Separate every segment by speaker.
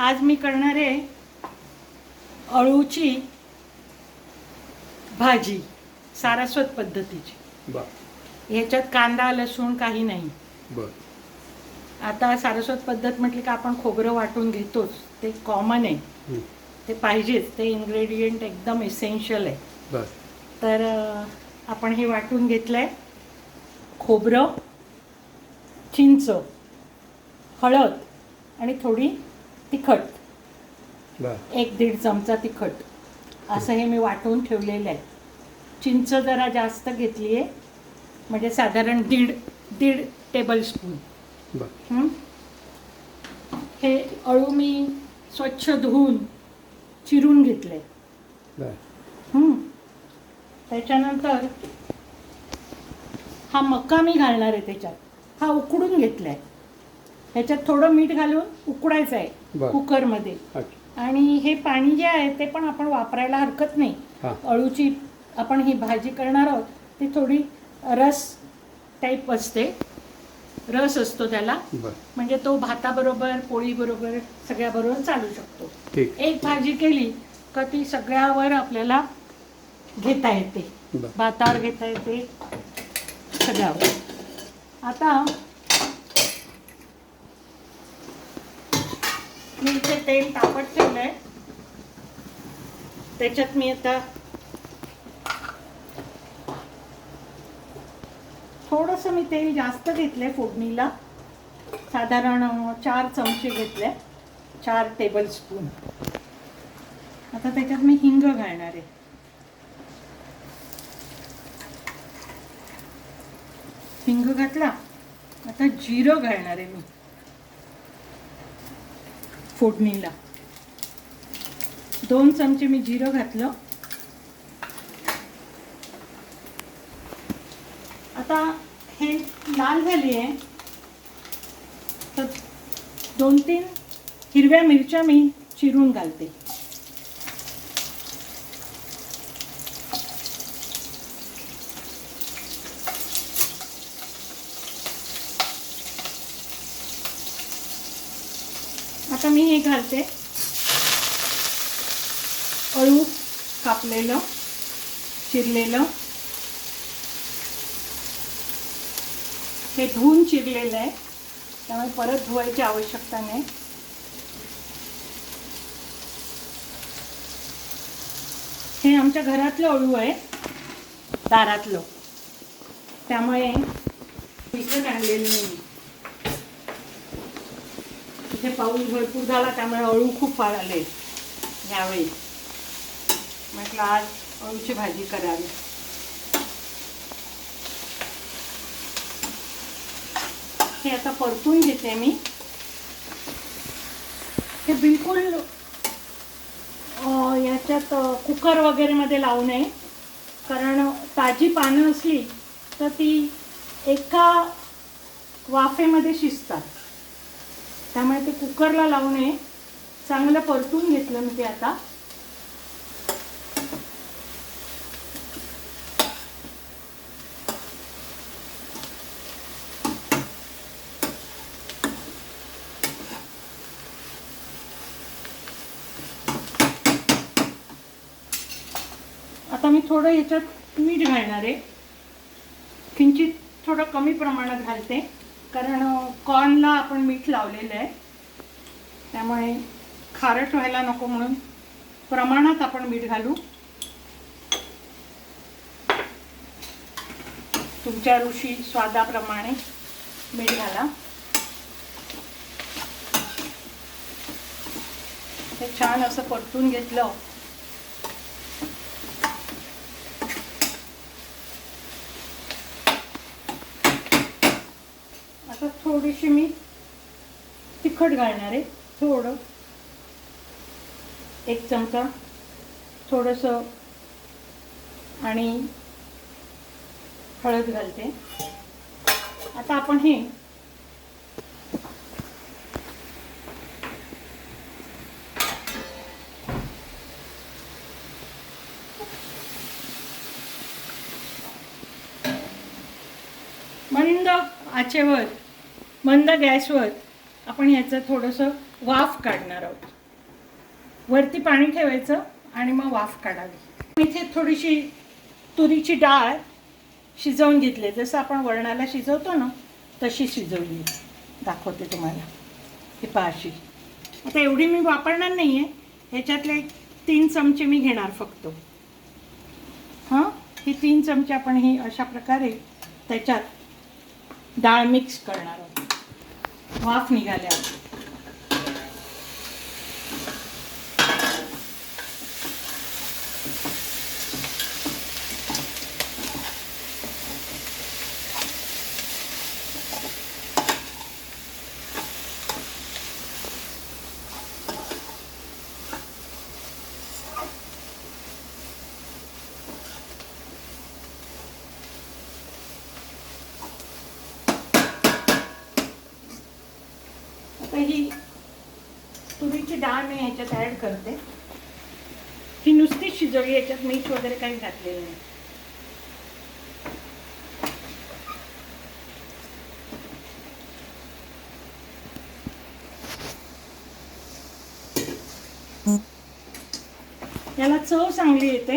Speaker 1: आज मी करणार आहे अळूची भाजी सारस्वत पद्धतीची. ह्याच्यात कांदा लसूण काही नाही. आता सारस्वत पद्धत म्हटली का आपण खोबरं वाटून घेतोच. ते कॉमन आहे.
Speaker 2: हं.
Speaker 1: ते पाहिजेच. ते इन्ग्रेडियंट एकदम इसेन्शियल आहे. तर आपण हे वाटून घेतलं आहे खोबरं चिंच हळद आणि थोडी तिखट. एक दीड चमचा तिखट. असं हे मी वाटून ठेवलेलं आहे. चिंच जरा जास्त घेतली आहे म्हणजे साधारण दीड दीड टेबल स्पून हं? अळू मी स्वच्छ धुवून चिरून घेतले त्याच्यानंतर हा मका मी घालणार आहे त्याच्यात. हा उकडून घेतलाय. ह्याच्यात थोडं मीठ घालून उकडायचं आहे
Speaker 2: बरं.
Speaker 1: कुकरमध्ये.
Speaker 2: अच्छा.
Speaker 1: आणि हे पाणी जे आहे ते पण आपण वापरायला हरकत नाही.
Speaker 2: हां.
Speaker 1: अळूची आपण ही भाजी करणार आहोत ती थोडी रस टाईप असते. रस असतो त्याला.
Speaker 2: बर.
Speaker 1: म्हणजे तो भाताबरोबर पोळीबरोबर सगळ्याबरोबर चालू शकतो.
Speaker 2: ठीक.
Speaker 1: एक भाजी केली का ती सगळ्यावर आपल्याला घेता येते.
Speaker 2: बर.
Speaker 1: भातावर घेता येते सगळ्यावर. आता मी इथे तेल तापत ठेवलंय. त्याच्यात मी आता थोडस मी तेल जास्त घेतलंय फोडणीला. साधारण चार चमचे घेतले चार टेबल स्पून आता त्याच्यात मी हिंग घालणार आहे. हिंग घातला. आता जिरं घालणार आहे मी. फोडणीला. दोन चमचे मी जिरं घातलं. आता हे लाल झाली आहे. तर दोन तीन हिरव्या मिरच्या मी चिरून घालते. मी हे घालते. अळू कापलेलं चिरलेलं. हे धुवून चिरलेलं आहे. त्यामुळे परत धुवायची आवश्यकता नाही. हे आमच्या घरातलं अळू आहे. दारातलं. त्यामुळे विकत आणलेलं नाही इथे पाऊस भरपूर झाला त्यामुळे अळू खूप आले यावेळी. म्हटलं आज अळूची भाजी करावी. हे आता परतून घेते मी. हे बिलकुल याच्यात कुकर वगैरे मध्ये लावू नये. कारण ताजी पानं असली तर ती एका वाफेमध्ये शिजतात. त्यामुळे ते कुकरला लावू नये चांगलं परतून घेतलं मी ते आता. आता मी थोडं याच्यात मीठ घालणार आहे. किंचित थोडं कमी प्रमाणात घालते. कारण कॉर्नला आपण मीठ लावलेलं आहे. त्यामुळे खारट व्हायला नको म्हणून प्रमाणात आपण मीठ घालू. तुमच्या ऋषी स्वादाप्रमाणे मीठ घाला. हे छान असं परतून घेतलं आता थोडीशी मी तिखट घालणार आहे थोडं. एक चमचा थोडंसं आणि हळद घालते. आता आपण हे मंद आचेवर मंद गॅसवर आपण याचं थोडंसं वाफ काढणार आहोत. वरती पाणी ठेवायचं आणि मग वाफ काढावी. इथे थोडीशी तुरीची डाळ शिजवून घेतली जसं आपण वरणाला शिजवतो ना तशी शिजवली दाखवते तुम्हाला. ही पाशी आता एवढी मी वापरणार नाही आहे ह्याच्यातले तीन चमचे मी घेणार फक्त. हां? ही तीन चमचे आपण ही अशा प्रकारे त्याच्यात डाळ मिक्स करणार आहोत. वाफ निघाल्या आता ही तुरीची डाळ मी ह्याच्यात ॲड करते. ही नुसतीच शिजवली याच्यात मीठ वगैरे काही घातलेलं नाही. याला चव चांगली येते.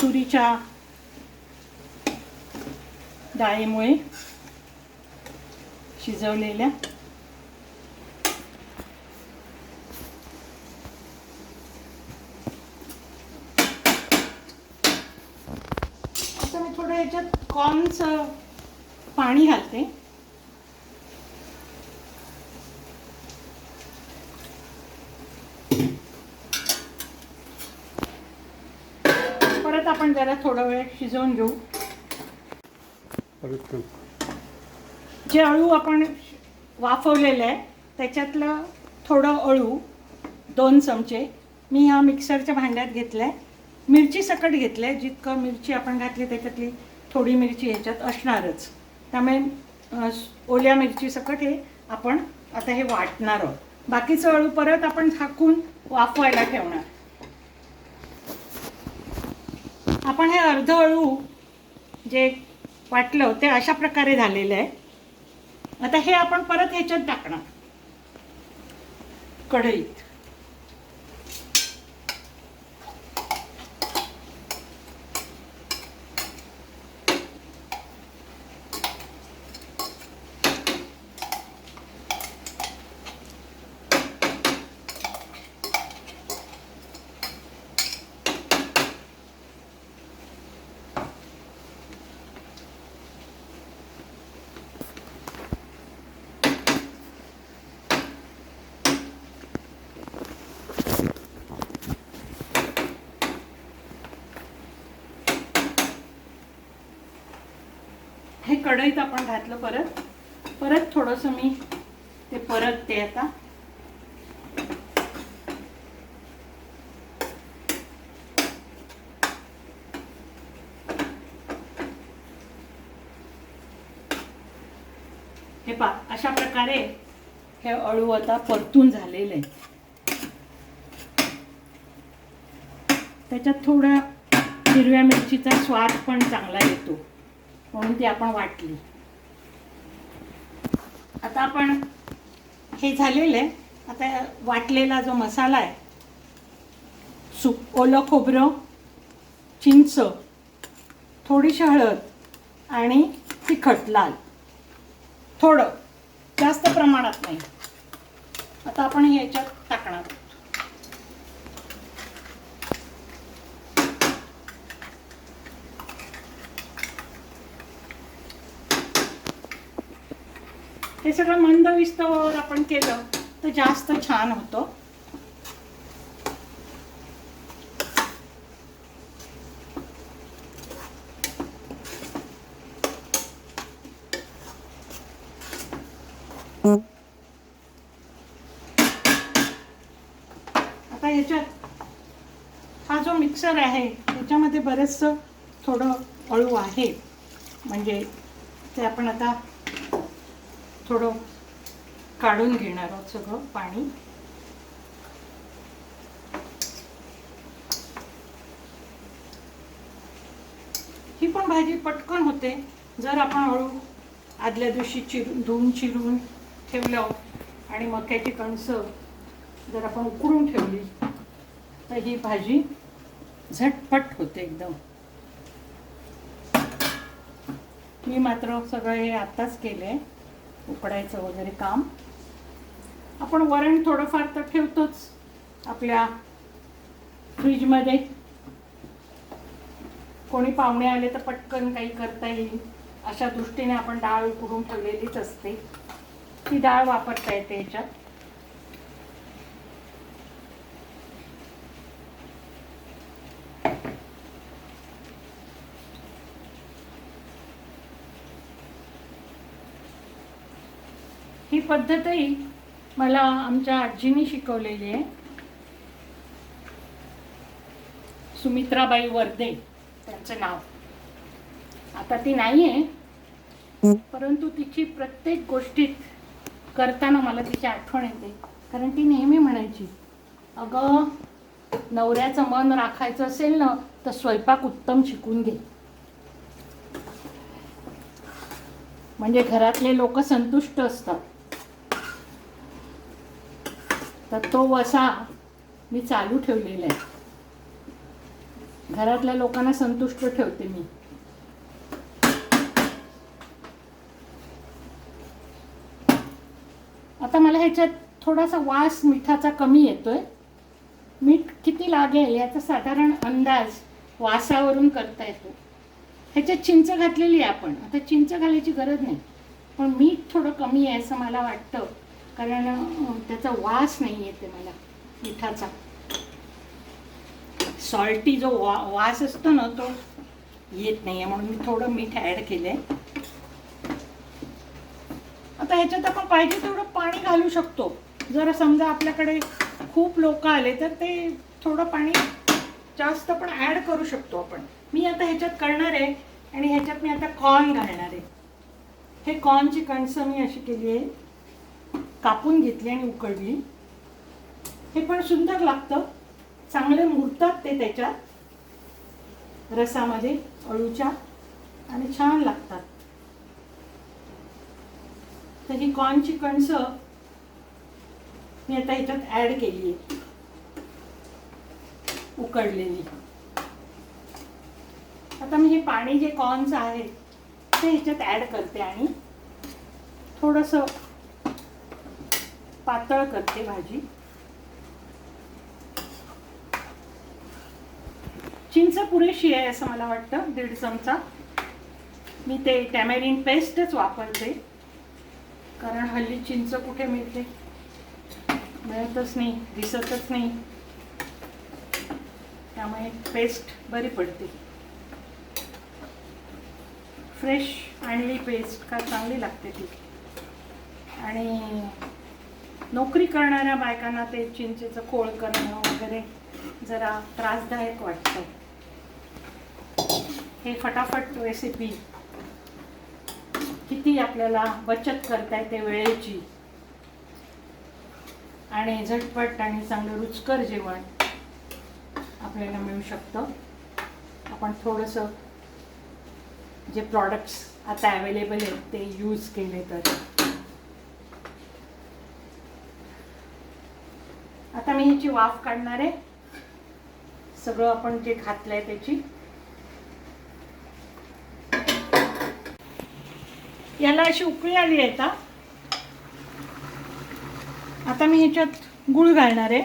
Speaker 1: तुरीच्या डाळीमुळे शिजवलेल्या आता मी थोडं याच्यात कॉर्नचं पाणी घालते. परत आपण जरा थोडा वेळ शिजवून घेऊ. जे अळू आपण वाफवलेलं आहे त्याच्यातलं थोडं अळू दोन चमचे मी ह्या मिक्सरच्या भांड्यात घेतलं आहे मिरची सकट घेतलं आहे जितकं मिरची आपण घातली त्याच्यातली थोडी मिरची ह्याच्यात असणारच. त्यामुळे ओल्या मिरची सकट हे आपण आता हे वाटणार आहोत. बाकीचं अळू परत आपण झाकून वाफवायला ठेवणार. आपण हे अर्ध अळू जे वाटलं ते अशा प्रकारे झालेलं आहे. आता हे आपण परत ह्याच्यात टाकणार. कढईत हे कढईत आपण घातलं परत. परत थोडंसं मी ते परत ते आता. हे पा अशा प्रकारे हे अळू आता परतून झालेलं आहे त्याच्यात थोडा हिरव्या मिरचीचा स्वाद पण चांगला येतो. म्हणून ती आपण वाटली. आता आपण हे झालेलं आहे. आता वाटलेला जो मसाला आहे सुक ओलं खोबरं चिंच थोडीशी हळद आणि तिखट लाल. थोडं. जास्त प्रमाणात नाही. आता आपण हे याच्यात टाकणार. हे सगळं मंद विस्तवर आपण केलं तर जास्त छान होतं. आता याच्यात हा जो मिक्सर आहे त्याच्यामध्ये बरेचसं थोडं अळू आहे. म्हणजे ते आपण आता थोडं काढून घेणार आहोत सगळं पाणी. ही पण भाजी पटकन होते. जर आपण हळू आदल्या दिवशी चिरून धुवून चिरून ठेवलं आणि मक्याची कणसं जर आपण उकळून ठेवली तर ही भाजी झटपट होते एकदम. मी मात्र सगळं हे आत्ताच केलं आहे उकडायचं वगैरे काम. आपण वरण थोडंफार तर ठेवतोच आपल्या फ्रीजमध्ये. कोणी पाहुणे आले तर पटकन काही करता येईल. अशा दृष्टीने आपण डाळ उकडून ठेवलेलीच असते. ती डाळ वापरता येते याच्यात. पद्धतही मला आमच्या आजीने शिकवलेली आहे. सुमित्राबाई वर्दे त्यांचं नाव. आता ती नाही आहे परंतु तिची प्रत्येक गोष्टीत करताना मला तिची आठवण येते. कारण ती नेहमी म्हणायची अगं नवऱ्याचं मन राखायचं असेल ना तर स्वयंपाक उत्तम शिकून घे. म्हणजे घरातले लोक संतुष्ट असतात. तर तो वसा मी चालू ठेवलेला आहे. घरातल्या लोकांना संतुष्ट ठेवते मी. आता मला ह्याच्यात थोडासा वास मिठाचा कमी येतोय. मीठ किती लागेल याचा साधारण अंदाज वासावरून करता येतो. ह्याच्यात चिंच घातलेली आहे आपण. आता चिंच घालायची गरज नाही. पण मीठ थोडं कमी आहे असं मला वाटतं. कारण त्याचा वास नाही येते मला मिठाचा. सॉल्टी जो वा वास असतो ना तो येत नाही आहे म्हणून मी थोडं मीठ ॲड केलं आहे आता ह्याच्यात आपण पाहिजे तेवढं पाणी घालू शकतो. जर समजा आपल्याकडे खूप लोक आले तर ते थोडं पाणी जास्त पण ॲड करू शकतो आपण. मी आता ह्याच्यात करणार आहे आणि ह्याच्यात मी आता कॉर्न घालणार आहे. हे कॉर्नची कणसं मी अशी केली आहे. कापून घेतली आणि उकळली. हे पण सुंदर लागतं. चांगले मुरतात ते त्याच्यात रसामध्ये अळूच्या आणि छान लागतात. तर ही कॉर्नची कणस मी आता ह्याच्यात ॲड केली आहे उकडलेली आता मी हे पाणी जे कॉर्नचं आहे ते ह्याच्यात ॲड करते आणि थोडंसं पातळ करते भाजी. चिंच पुरेशी आहे असं मला वाटतं दीड चमचा. मी ते टॅमेरिन पेस्टच वापरते कारण हल्ली चिंच कुठे मिळते? मिळतच नाही दिसतच नाही. त्यामुळे पेस्ट बरी पडते. फ्रेश आणली पेस्ट का चांगली लागते ती. आणि नोकरी करणाऱ्या बायकांना ते चिंचेचं खोळ करणं वगैरे जरा त्रासदायक वाटतं. हे फटाफट रेसिपी किती आपल्याला बचत करता येते वेळेची. आणि झटपट आणि चांगलं रुचकर जेवण आपल्याला मिळू शकतं. आपण थोडंसं जे प्रॉडक्ट्स आता अवेलेबल आहेत ते यूज केले तर. आता मी ह्याची वाफ काढणार आहे. सगळं आपण जे घातलंय त्याची. याला अशी उकळी आली आहे आता. आता मी ह्याच्यात गुळ घालणार आहे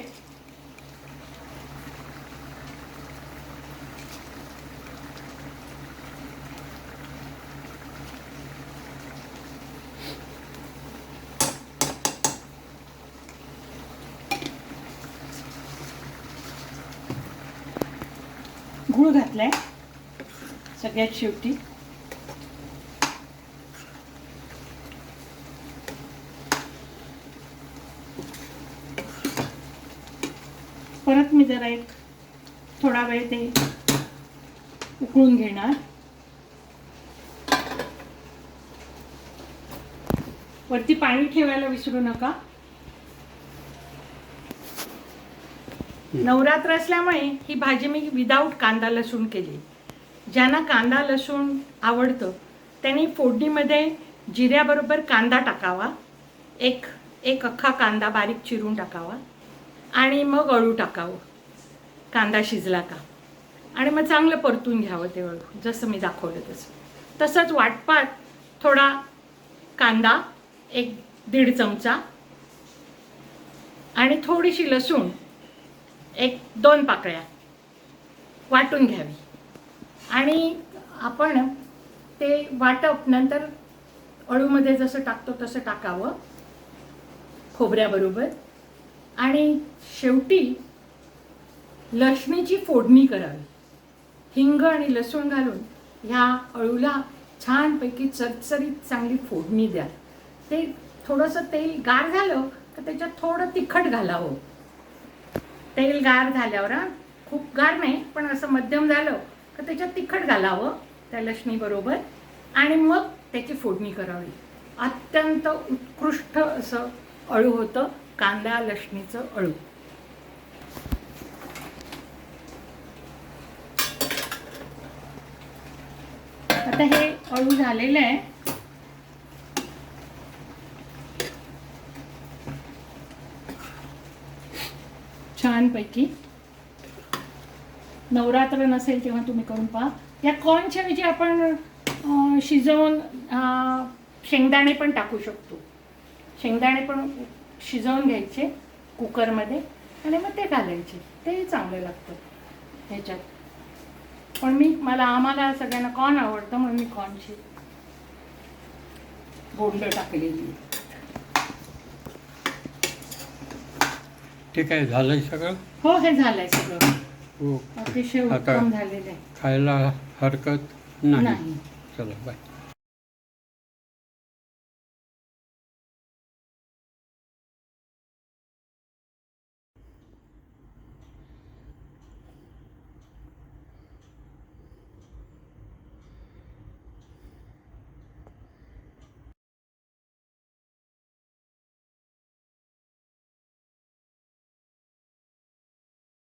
Speaker 1: गुळ घातलाय सगळ्यात शेवटी. परत मी जरा एक थोडा वेळ ते उकळून घेणार. वरती पाणी ठेवायला विसरू नका. नवरात्र असल्यामुळे ही भाजी मी विदाऊट कांदा लसूण केली. ज्यांना कांदा लसूण आवडतं त्यांनी फोडणीमध्ये जिऱ्याबरोबर कांदा टाकावा. एक एक अख्खा कांदा बारीक चिरून टाकावा. आणि मग अळू टाकावं. कांदा शिजला का? आणि मग चांगलं परतून घ्यावं ते अळू जसं मी दाखवलं तसं. तसंच वाटपात थोडा कांदा एक दीड चमचा. आणि थोडीशी लसूण एक दोन पाकळ्या वाटून घ्यावी. आणि आपण ते वाटप नंतर अळूमध्ये जसं टाकतो तसं टाकावं खोबऱ्याबरोबर. आणि शेवटी लक्ष्मीची फोडणी करावी. हिंग आणि लसूण घालून ह्या अळूला छानपैकी चरचरीत चांगली फोडणी द्या. ते थोडंसं तेल गार झालं तर त्याच्यात थोडं तिखट घालावं. तेल गार झाल्यावर खूप गार नाही पण असं मध्यम झालं तर त्याच्यात तिखट घालावं त्या लसणीबरोबर आणि मग त्याची फोडणी करावी. अत्यंत उत्कृष्ट असं अळू होतं कांदा लसणीचं अळू. आता हे अळू झालेलं आहे. छानपैकी. नवरात्र नसेल तेव्हा तुम्ही करून पहा. या कॉर्नच्या ऐवजी आपण शिजवून शेंगदाणे पण टाकू शकतो. शेंगदाणे पण शिजवून घ्यायचे कुकरमध्ये आणि मग ते घालायचे. तेही चांगलं लागतं ह्याच्यात. पण मी मला आम्हाला सगळ्यांना कॉर्न आवडतं म्हणून मी कॉर्नची बोंड टाकलेली.
Speaker 2: ठीक आहे झालंय सगळं?
Speaker 1: हो हे झालंय सगळं. अतिशय
Speaker 2: आता-
Speaker 1: उत्तम झालेलं आहे.
Speaker 2: खायला हरकत नाही.
Speaker 1: नाही.
Speaker 2: चला बाय.